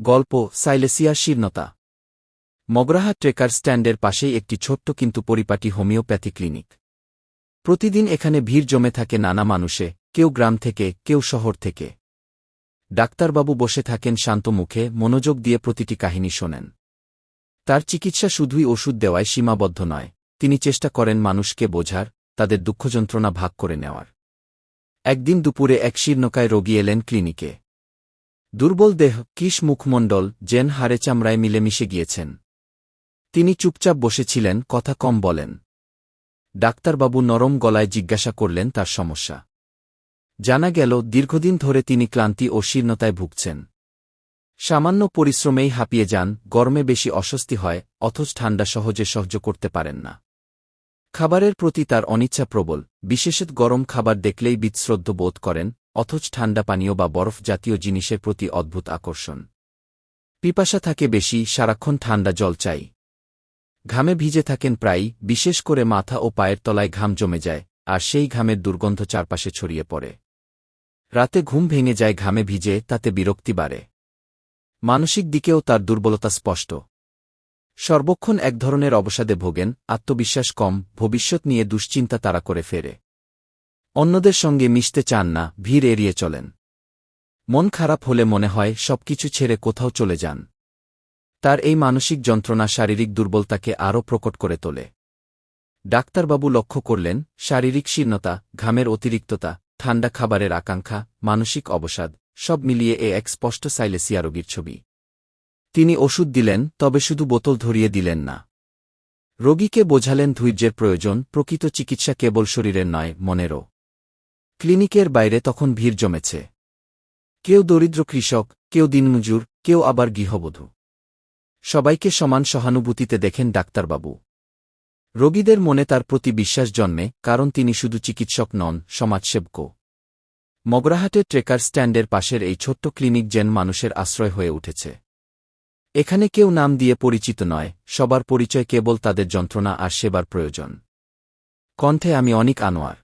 গল্প, সাইলেসিয়া শীর্ণতা। মগরাহা ট্রেকার স্ট্যান্ডের পাশেই একটি ছোট্ট কিন্তু পরিপাটি হোমিওপ্যাথি ক্লিনিক। প্রতিদিন এখানে ভিড় জমে থাকে নানা মানুষে, কেউ গ্রাম থেকে, কেউ শহর থেকে। ডাক্তারবাবু বসে থাকেন শান্ত মুখে, মনোযোগ দিয়ে প্রতিটি কাহিনী শোনেন। তার চিকিৎসা শুধুই ওষুধ দেওয়ায় সীমাবদ্ধ নয়, তিনি চেষ্টা করেন মানুষকে বোঝার, তাদের দুঃখযন্ত্রণা ভাগ করে নেওয়ার। একদিন দুপুরে এক শীর্ণকায় রোগী এলেন ক্লিনিকে। দুর্বল দেহ, কিস মুখমণ্ডল জেন হারে চামড়ায় মিলেমিশে গিয়েছেন। তিনি চুপচাপ বসেছিলেন, কথা কম বলেন। ডাক্তারবাবু নরম গলায় জিজ্ঞাসা করলেন, তার সমস্যা? জানা গেল, দীর্ঘদিন ধরে তিনি ক্লান্তি ও শীর্ণতায় ভুগছেন। সামান্য পরিশ্রমেই হাঁপিয়ে যান, গরমে বেশি অস্বস্তি হয়, অথচ ঠান্ডা সহজে সহ্য করতে পারেন না। খাবারের প্রতি তার অনিচ্ছা প্রবল, বিশেষত গরম খাবার দেখলেই বিশ্রদ্ধ বোধ করেন অথচ ঠান্ডা পানীয় বা বরফ জাতীয় জিনিসের প্রতি অদ্ভুত আকর্ষণ। পিপাসা থাকে বেশি, সারাক্ষণ ঠান্ডা জল চাই। ঘামে ভিজে থাকেন প্রায়ই, বিশেষ করে মাথা ও পায়ের তলায় ঘাম জমে যায়, আর সেই ঘামের দুর্গন্ধ চারপাশে ছড়িয়ে পড়ে। রাতে ঘুম ভেঙে যায় ঘামে ভিজে, তাতে বিরক্তি বাড়ে। মানসিক দিকেও তার দুর্বলতা স্পষ্ট। সর্বক্ষণ এক ধরনের অবসাদে ভোগেন, আত্মবিশ্বাস কম, ভবিষ্যৎ নিয়ে দুশ্চিন্তা তারা করে ফেরে। অন্যদের সঙ্গে মিশতে চান না, ভিড় এড়িয়ে চলেন। মন খারাপ হলে মনে হয় সবকিছু ছেড়ে কোথাও চলে যান। তার এই মানসিক যন্ত্রণা শারীরিক দুর্বলতাকে আরও প্রকট করে তোলে। ডাক্তারবাবু লক্ষ্য করলেন, শারীরিক শীর্ণতা, ঘামের অতিরিক্ততা, ঠান্ডা খাবারের আকাঙ্ক্ষা, মানসিক অবসাদ, সব মিলিয়ে এ এক স্পষ্ট সাইলেসিয়া রোগীর ছবি। তিনি ওষুধ দিলেন, তবে শুধু বোতল ধরিয়ে দিলেন না। রোগীকে বোঝালেন ধৈর্যের প্রয়োজন, প্রকৃত চিকিৎসা কেবল শরীরের নয়, মনেরও। ক্লিনিকের বাইরে তখন ভিড় জমেছে। কেউ দরিদ্র কৃষক, কেউ দিনমজুর, কেউ আবার গৃহবধূ। সবাইকে সমান সহানুভূতিতে দেখেন ডাক্তারবাবু। রোগীদের মনে তার প্রতি বিশ্বাস জন্মে, কারণ তিনি শুধু চিকিৎসক নন সমাজসেবকও মগরাহাটের ট্রেকার স্ট্যান্ডের পাশের এই ছোট্ট ক্লিনিক যেন মানুষের আশ্রয় হয়ে উঠেছে। এখানে কেউ নাম দিয়ে পরিচিত নয়, সবার পরিচয় কেবল তাদের যন্ত্রণা আর সেবার প্রয়োজন। কণ্ঠে আমি অনেক আনোয়ার।